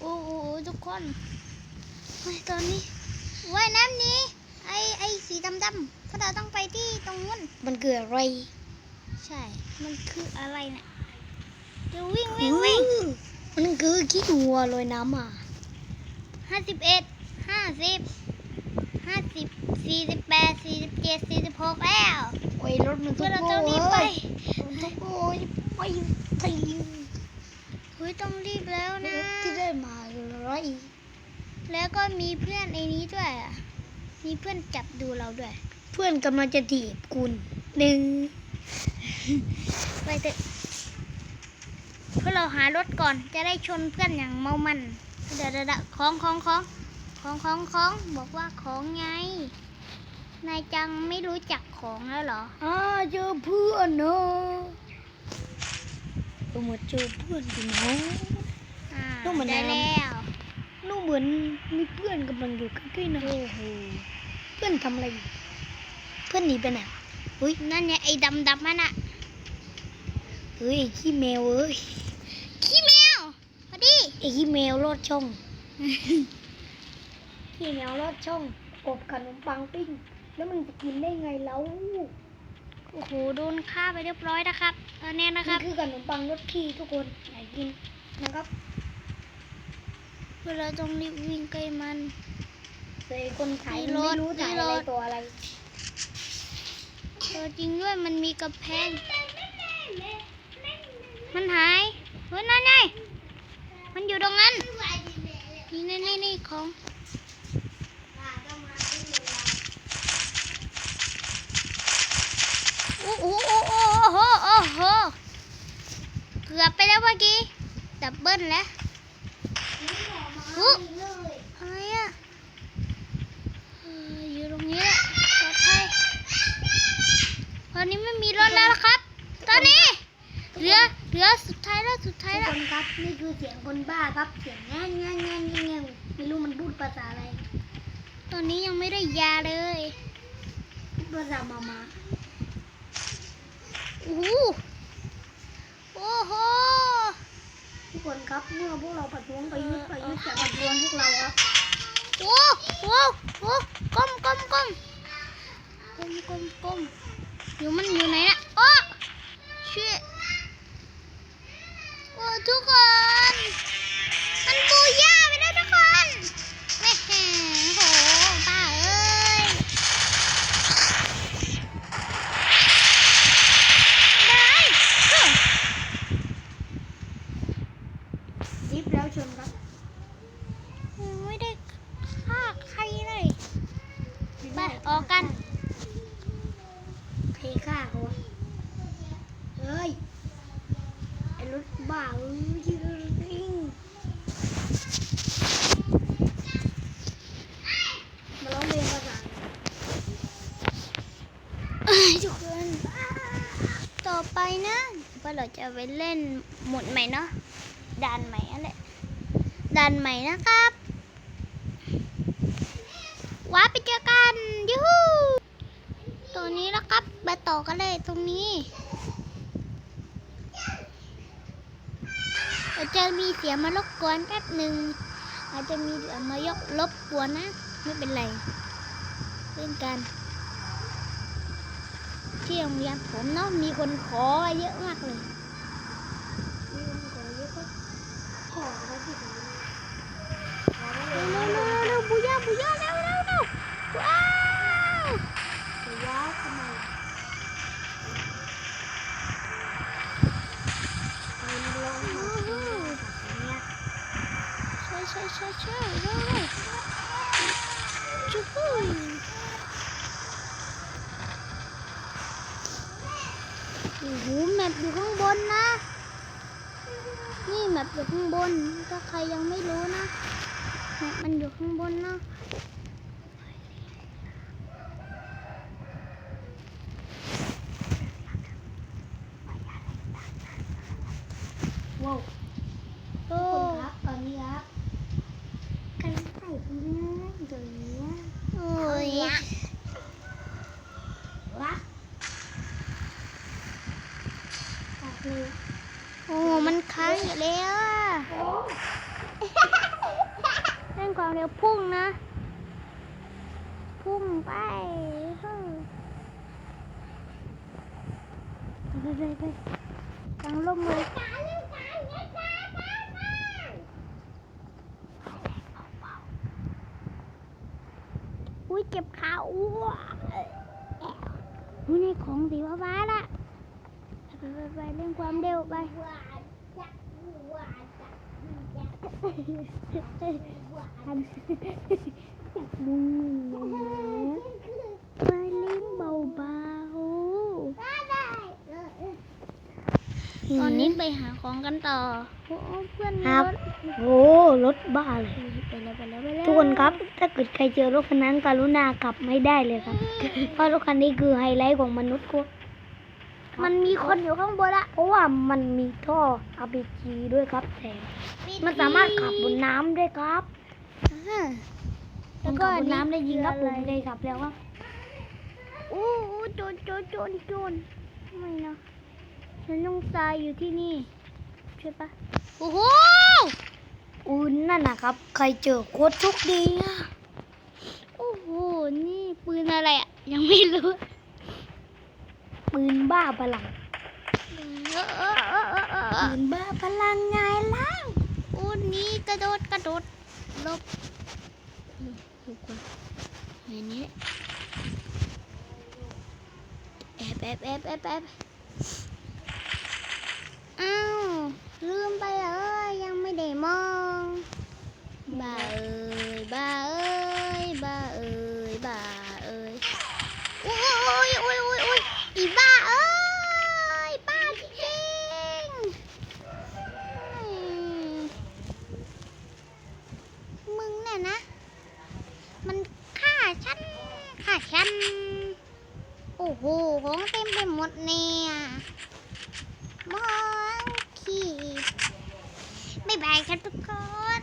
โอ้โหทุกคนเฮ้ยตอนนี้ว่ายน้ำหนี้ ไอไอสีดำๆเพราะเราต้องไปที่ตรงนู้นมันคืออะไร ใช่ มันคืออะไรเนี่ยเดี๋ยววิ่งวิ่งวิ่งอื้อมันคือขี้วัวลอยน้ำอะห้าสิบเอ็ดห้าสิบห้าสิบสี่สิบแปดสี่สิบเจ็ดสี่สิบหกแล้วโอ้ยรถมันทุเพื่อกเราโอ้ต้องรีบไปยมันทุกโอ้ยไปไปเฮ้ยต้องรีบแล้วนะ ที่ได้มาอะไรแล้วก็มีเพื่อนไอ้นี้ด้วยอะ มีเพื่อนจับดูเราด้วย เพื่อนกำลังจะถีบคุณหนึ่งไปเถอะเพื่อเราหารถก่อนจะได้ชนเพื่อนอย่างเมามัน เดี๋ยวเดี๋ยวเดี๋ยวของของของของของของบอกว่าของไง นายจังไม่รู้จักของแล้วเหรออ่าเจอเพื่อนเนอะ เรามาเจอเพื่อนกันเนาะอ่าต้องมาได้น้ำแล้วลูกเหมือนมีเพื่อนกำลังอยู่ใกล้ๆนะโอ้โหเพื่อนทำอะไรอยู่เพื่อนหนีไปไหนวะเฮ้ยนั่นไงไอ้ดำดำมันอะเฮ้ยขี้แมวเอ้ยขี้แมวพอดีไอ้ขี้แมวลอดช่องขี้แมวลอดช่องอบขนมปังปิ้งแล้วมันจะกินได้ไงแล้ว โอ้โหโดนฆ่าไปเรียบร้อยนะครับตอนนี้นะครับนี่คือขนมปังรสขี้ทุกคนไหนกินนะครับเวลาต้องรีบวิ่งใกล้มันแต่ไอ้คนถ่ายมีมันรไม่ถรู้ถ่ายมีอะรไรถตัวอะไรเออจริงด้วยมันมีกระแพง มันหายเฮ้ยนั่นไงมันอยู่ตรงนั้น นี่นี่นี่นี่ของ โอ้โหโอ้โหโอ้โหโอ้โห เกื อบไปแล้วเมื่อกี้ ดับเบิ้ลแล้วอุ๊อะไรอะเอออยู่ตรงนี้แหละปลอดภัยตอนนี้ไม่มีรถแล้วนะครับ ตอนนี้เหลือเหลือสุดท้ายแล้วสุดท้ายทุกแล้วคนครับนี่คือเสียงคนบ้าครับเสียงแง่แง่แง่แง่แง่ไม่รู้มันพูดภาษาอะไร ตอนนี้ยังไม่ได้ยาเลยพูดภาษามามาโอ้ โหทุกคนครับเมื่อพวกเราประท้วงไปยึดไปยึดจะประท้วงพวกเราครับโอ้โหโอ้ก้มก้มก้มก้มก้มก้มอยู่มันอยู่ไหนน่ะ ลิฟต์แล้วชนครับยังไม่ได้ฆ่าใครเลยไปออกกันใครฆ่าเขาวะเฮ้ย ไอ้รถบ้าเอ้ยยิงมาร้องเพลงภาษาเอ้ยทุกคนต่อไปนะว่าเราจะไปเล่นหมดใหม่เนาะ ด่านใหม่อะไรด่านใหม่นะครับว้าไปเจอกันยูฮูตัวนี้นะครับไปต่อกันเลยตรงนี้อาจจะมีเสียงมารบกวนแป๊บหนึ่งอาจจะมีเสียงมายกรบกวนนะ ไม่เป็นไรเล่นกันที่โรงเรียนผมเนาะมีคนขอเยอะมากเลย มีคนขอเยอะก็ ขอเขาสิเร็วเร็วเร็วเร็วบุย่าบุย่าเนี่แมปอยู่ข้างบน ถ้าใครยังไม่รู้นะแมปมันอยู่ข้างบนนะ โอ้ ทุกคนครับตอนนี้ครับใกล้ใกล้ๆนะเดี๋ยวนี้ โอ้ย รักออกเลย โอ้ มันค้างอยู่แล้วอะ โอ้ ความ เร็วพุ่งนะ พุ่งไปเฮ้ยไปไปไปกลางร่มเลยอุ้ยเจ็บขาอ้วอุ้ยในของสีฟ้าๆละไปไปไปเร่งความเร็วไป ทันจับมือนะไปเล่นเบาๆตอนนี้ไปหาของกันต่อโอ้เพื่อนมีครับรถโอ้รถบ้าเลยไปแล้วไปแล้วไปแล้วทุกคนครับ ถ้าเกิดใครเจอรถคันนั้นกรุณาขับไม่ได้เลยครับ เพราะรถคันนี้คือไฮไลท์ของมนุษย์ก็ มันมีคนอยู่ข้างบนละเพราะว่ามันมีท่อ RPG ด้วยครับแถมมันสามารถขับบนน้ำด้วยครับอ่าแล้วก็บนน้ำได้ยิงครับผมเคยขับแล้วครับอู้อู้โจรโจรโจรโจรไม่นะฉันต้องตายอยู่ที่นี่ใช่ปะโอ้โหอุ่นนั่นนะครับ ใครเจอโคตรโชคดีอะโอ้โหนี่ปืนอะไรอะยังไม่รู้ ปืนบ้าพลังปืนบ้าพลังไงล่ะอู้นี่กระโดดกระโดดลบทุกคนอย่างนี้แอบแอบแอบแอบแอบอ้าวลืมไปเอ้ยยังไม่ได้มองบ้าเอ้ยบ้าเอ้ยบ้าเอ้ยบ้าเอ้ยโอ้ยโอ้ยโอ้ยโอ้ยอีบ้าเอ้ยบ้าจริงๆอืมมึงเนี่ยนะ มันฆ่าฉันฆ่าฉัน โอ้โหของเต็มไปหมดเนี่ยมองขี้ไม่บายครับทุกคน